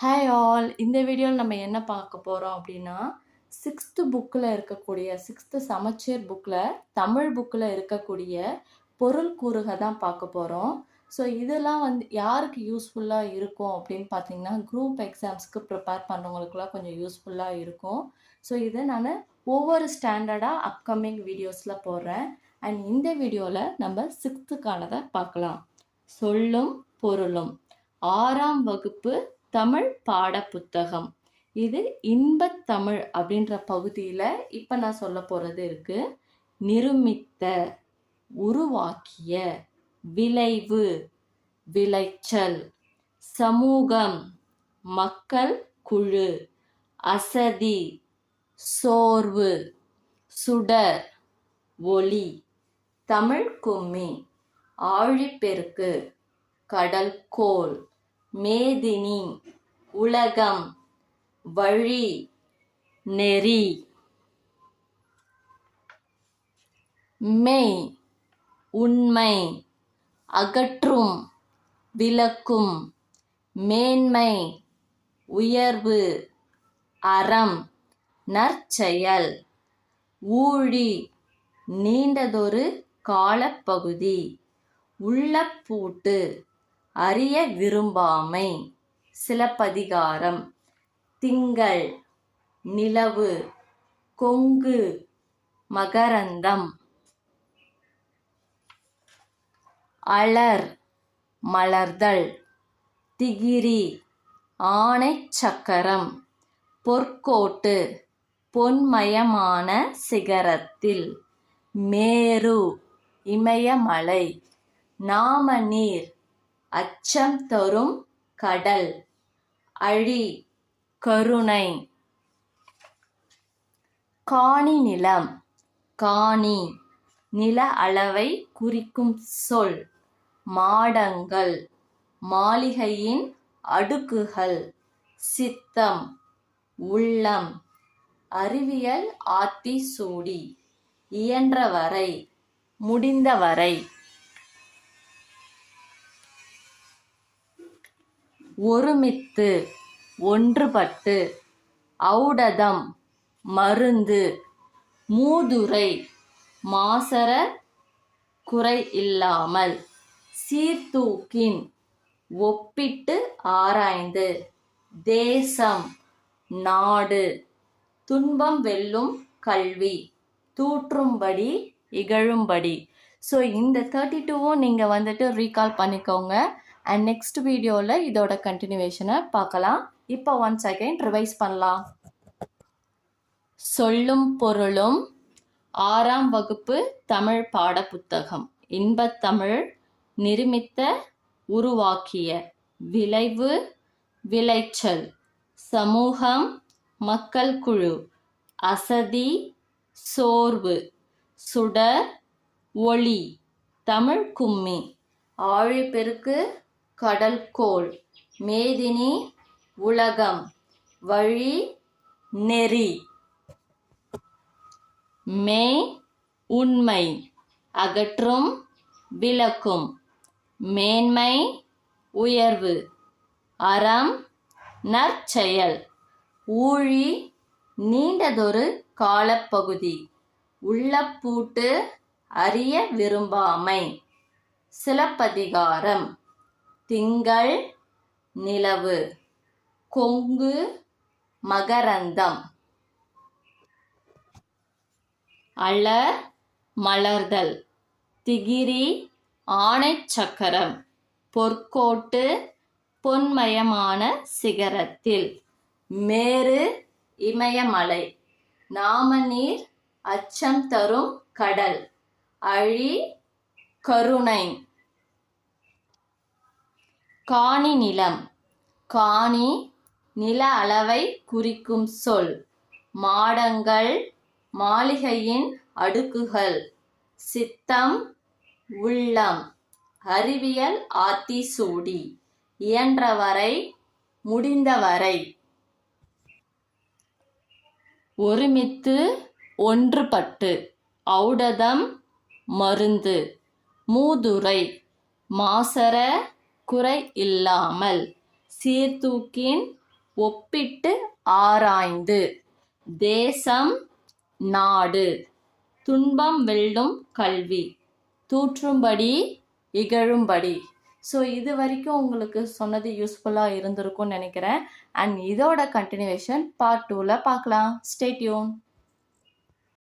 Hi all இந்த வீடியோவில் நம்ம என்ன பார்க்க போகிறோம் அப்படின்னா சிக்ஸ்த்து புக்கில் இருக்கக்கூடிய சிக்ஸ்த்து சமச்சீர் புக்கில் தமிழ் புக்கில் இருக்கக்கூடிய பொருள் கூறுக தான் பார்க்க போகிறோம் ஸோ இதெல்லாம் வந்து யாருக்கு யூஸ்ஃபுல்லாக இருக்கும் அப்படின்னு பார்த்தீங்கன்னா குரூப் எக்ஸாம்ஸ்க்கு ப்ரிப்பேர் பண்ணுறவங்களுக்குலாம் கொஞ்சம் யூஸ்ஃபுல்லாக இருக்கும். ஸோ இதை நான் ஒவ்வொரு ஸ்டாண்டர்டாக அப்கமிங் வீடியோஸில் போடுறேன். அண்ட் இந்த வீடியோவில் நம்ம சிக்ஸ்த்துக்கானதை பார்க்கலாம். சொல்லும் பொருளும். ஆறாம் வகுப்பு தமிழ் பாட புத்தகம் இது இன்பத்தமிழ் அப்படின்ற பகுதியில் இப்போ நான் சொல்ல போகிறது இருக்குது நிருமித்த உருவாக்கிய விளைவு விளைச்சல் சமூகம் மக்கள் குழு அசதி சோர்வு சுடர் ஒளி தமிழ் கும்மி ஆழிப்பெருக்கு கடல்கோள் மேதினி உலகம் வழி நெறி. மெய் உண்மை அகற்றும் விளக்கும். மேன்மை உயர்வு அறம் நற்செயல். ஊழி நீண்டதொரு காலப்பகுதி. உள்ளப்பூட்டு அறிய விரும்பாமை. சிலப்பதிகாரம். திங்கள். நிலவு. கொங்கு. மகரந்தம். அலர். மலர்தல். திகிரி. ஆணைச் சக்கரம். பொற்கோட்டு. பொன்மயமான சிகரத்தில். மேரு. இமயமலை. நாமநீர். அச்சம் தரும் கடல் அழி கருணை. காணி நிலம் காணி நில அளவை குறிக்கும் சொல் மாடங்கள் மாளிகையின் அடுக்குகள் சித்தம் உள்ளம் அறிவியல் ஆத்தி சூடி இயன்றவரை முடிந்தவரை. ஒருமித்து ஒன்றுபட்டு ஔடதம் மருந்து மூதுரை மாசற குறை இல்லாமல் சீர்தூக்கின் ஒப்பிட்டு ஆராய்ந்து தேசம் நாடு துன்பம் வெல்லும் கல்வி தூற்றும்படி இகழும்படி. ஸோ இந்த தேர்ட்டி டூவும் நீங்கள் வந்துட்டு ரீகால் பண்ணிக்கோங்க. அண்ட் நெக்ஸ்ட் வீடியோவில் இதோட கண்டினியூவேஷனை பார்க்கலாம். இப்போ ஒன்ஸ் அகைன் ரிவைஸ் பண்ணலாம். சொல்லும் பொருளும் ஆறாம் வகுப்பு தமிழ் பாட புத்தகம் இன்பத்தமிழ் நிருமித்த உருவாக்கிய விளைவு விளைச்சல் சமூகம் மக்கள் குழு அசதி சோர்வு சுடர் ஒளி தமிழ் கும்மி. ஆழிப்பெருக்கு கடல்கோள் மேதினி உலகம். வழி நெறி. மே உண்மை. அகற்றும் விளக்கும். மேன்மை உயர்வு. அறம் நற்செயல். ஊழி நீண்டதொரு காலப்பகுதி. உள்ளப்பூட்டு அறிய விரும்பாமை. சிலப்பதிகாரம். திங்கள் நிலவு. கொங்கு மகரந்தம். அலர் மலர்தல் திகிரி ஆணைச் சக்கரம். பொற்கோட்டு பொன்மயமான சிகரத்தில். மேரு இமயமலை. நாமநீர் அச்சம் தரும் கடல். அழி கருணை. காணி நிலம். காணி நில அளவை குறிக்கும் சொல். மாடங்கள் மாளிகையின் அடுக்குகள். சித்தம் உள்ளம். அறிவியல் ஆத்திசூடி. இயன்றவரை முடிந்தவரை. ஒருமித்து ஒன்றுபட்டு. ஔடதம் மருந்து. மூதுரை. மாசர குறை இல்லாமல் சீர்தூக்கின் ஒப்பிட்டு ஆராய்ந்து. தேசம் நாடு. துன்பம் வெல்லும் கல்வி. தூற்றும்படி இகழும்படி. ஸோ இது வரைக்கும் உங்களுக்கு சொன்னது யூஸ்ஃபுல்லாக இருந்திருக்கும்னு நினைக்கிறேன். அண்ட் இதோட கண்டினியூவேஷன் பார்ட் டூவில் பார்க்கலாம். ஸ்டேட்யூன்